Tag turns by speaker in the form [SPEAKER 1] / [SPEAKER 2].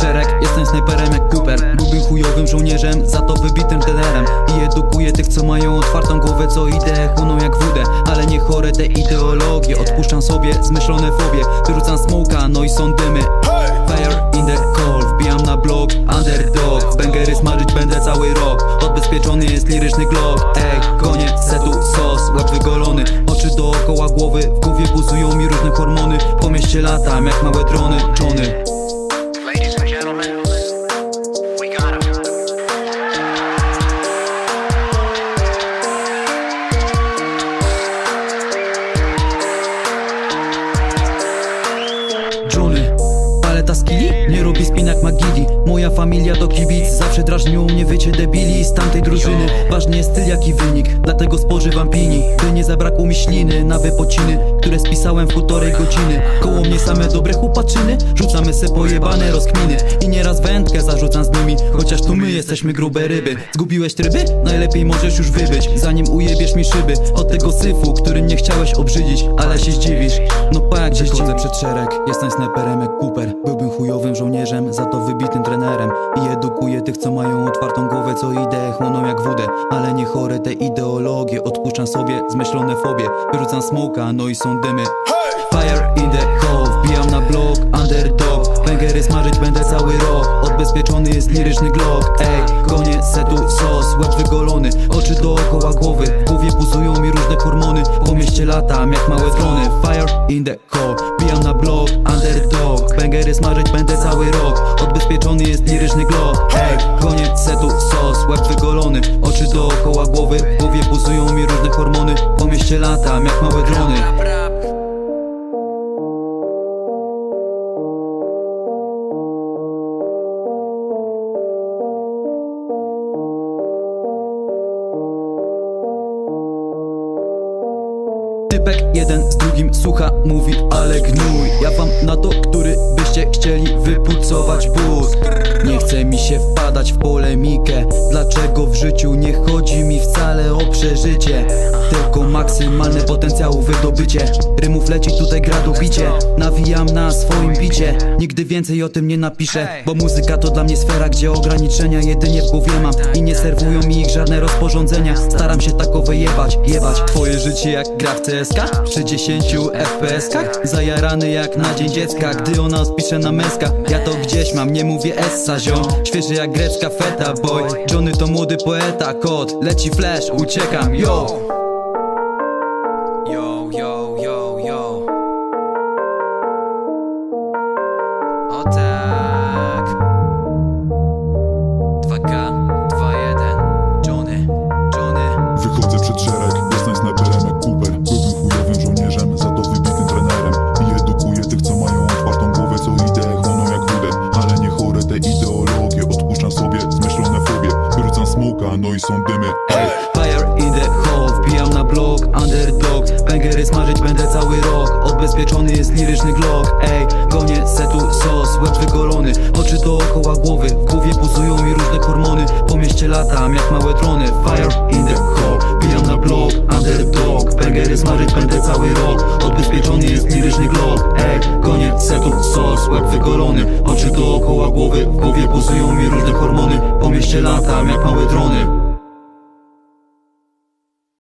[SPEAKER 1] szereg Jestem snajperem jak Cooper Byłbym chujowym żołnierzem, za to wybitym trenerem I edukuję tych co mają otwartą głowę Co ideę chłoną jak wódę. Ale nie chore te ideologie Odpuszczam sobie zmyślone fobie. Wyrzucam smoka, no i są dymy. Fire in the call, wbijam na blok Underdog, bangery smażyć będę cały rok. Odbezpieczony jest liryczny glock. Ej, koniec setu, sos, łeb wygolony. Oczy dookoła głowy, w głowie buzują mi różne hormony. Po mieście latam jak małe drony, Johnny robię spinak magili Moja familia to kibic Zawsze drażnią mnie wycie debili Z tamtej drużyny. Ważny jest styl jak i wynik Dlatego spożywam pini. By nie zabrakło mi śliny Na wypociny Które spisałem w półtorej godziny. Koło mnie same dobre chłopaczyny Rzucamy se pojebane rozkminy. I nieraz wędkę zarzucam z nimi Chociaż tu my jesteśmy grube ryby. Zgubiłeś tryby? Najlepiej możesz już wybyć Zanim ujebiesz mi szyby. Od tego syfu, którym nie chciałeś obrzydzić Ale się zdziwisz Zdziwię przed szereg Jestem snajperem jak Cooper. Byłbym chujowym żołnierzem Za to wybitym trenerem. I edukuję tych co mają otwartą głowę Co ideę chłoną jak wódę. Ale nie chore te ideologie Odpuszczam sobie zmyślone fobie. Wyrzucam smoka, no i są dymy. Fire in the hole Wbijam na blok, underdog. Węgery smażyć będę cały rok. Odbezpieczony jest liryczny glock Ej, koniec setu, sos, łeb wygolony. Oczy dookoła głowy, buzują mi różne hormony. Po mieście latam jak małe drony. Fire in the hole Wbijam na blok, underdog. Węgery smażyć będę cały rok. Odbezpieczony jest liryczny glock Ej, koniec setu, sos, łeb Typek jeden z drugim słucha, mówi ale gnój. Ja wam na to, który byście chcieli wypucować but. Nie chce mi się wpadać w polemikę. Dlaczego w życiu nie chodzi mi wcale o przeżycie? Tylko maksymalne potencjału wydobycie leci tutaj gra do bicie Nawijam na swoim bicie. Nigdy więcej o tym nie napiszę Bo muzyka to dla mnie sfera, gdzie ograniczenia jedynie w głowie mam. I nie serwują mi ich żadne rozporządzenia. Staram się takowe jebać, jebać. Twoje życie jak gra w CSK Przy 10 FPS-kach Zajarany jak na dzień dziecka Gdy ona spisze na męska Ja to gdzieś mam, nie mówię essa ziom. Świeży jak grecka feta boy. Johnny to młody poeta, kod. Leci flash, uciekam, Yo, O tak 2K, 2-1 Johnny, Johnny.
[SPEAKER 2] Wychodzę przed szereg, jestem snajperem jak Cooper Byłbym chujowym żołnierzem, za to wybitym trenerem. I edukuję tych, co mają otwartą głowę Co ideę chłoną jak wódę. Ale nie chore te ideologie Odpuszczam sobie zmyślone fobie. Wyrzucam smoka, no i są dymy.
[SPEAKER 1] Ej, fire in the hole, wbijam na blok, underdog. Węgery smażyć będę cały rok. Odbezpieczony jest liryczny glock. Ej, koniec Węgery smażyć będę cały rok Odbezpieczony jest liryczny glock Ej, koniec setu, sos, łeb wygolony. Oczy dookoła głowy, w głowie buzują mi różne hormony. Po mieście latam jak małe drony